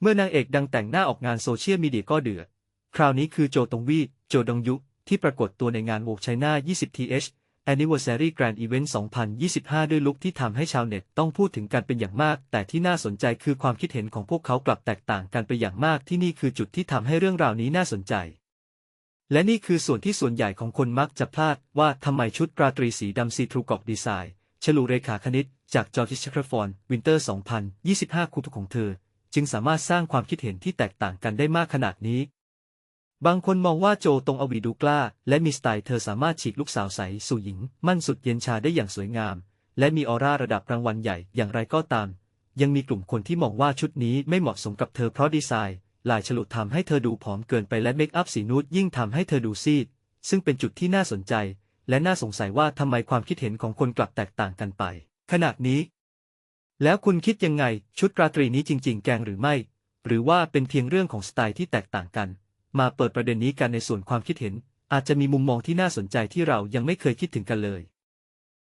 เมื่อนางเอกดังแต่งหน้าออกงานโซเชียลมีเดียก็เดือด คราวนี้คือโจตงวี โจดงยุ ที่ปรากฏตัวในงานโวกไชน่า 20th Anniversary Grand Event 2025 ด้วยลุคที่ทำให้ชาวเน็ตต้องพูดถึงกันเป็นอย่างมาก แต่ที่น่าสนใจคือความคิดเห็นของพวกเขากลับแตกต่างกันไปอย่างมากที่นี่คือจุดที่ทำให้เรื่องราวนี้น่าสนใจ และนี่คือส่วนที่ส่วนใหญ่ของคนมักจะพลาดว่าทำไมชุดราตรีสีดำซีทรูกอบดีไซน์ ฉลุเรขาคณิต จากจอร์จิชครฟอน วินเตอร์ 2025 คู่ทุกของเธอ จึงสามารถสร้างความคิดเห็นที่แตกต่างกันได้มากขนาดนี้ บางคนมองว่าโจตรงอวีดูกล้า และมีสไตล์เธอสามารถฉีกลูกสาวใสสู่หญิง มั่นสุดเย็นชาได้อย่างสวยงาม และมีออร่าระดับรางวัลใหญ่อย่างไรก็ตาม ยังมีกลุ่มคนที่มองว่าชุดนี้ไม่เหมาะสมกับเธอเพราะดีไซน์ลายฉลุทำให้เธอดูผอมเกินไปและเมคอัพสีนูดยิ่งทำให้เธอดูซีด ซึ่งเป็นจุดที่น่าสนใจ และน่าสงสัยว่าทำไมความคิดเห็นของคนกลับแตกต่างกันไปขนาดนี้ แล้วคุณคิดยังไงชุดราตรีนี้จริง ๆ แกงหรือไม่ หรือว่าเป็นเพียงเรื่องของสไตล์ที่แตกต่างกัน มาเปิดประเด็นนี้กันในส่วนความคิดเห็น อาจจะมีมุมมองที่น่าสนใจที่เรายังไม่เคยคิดถึงกันเลย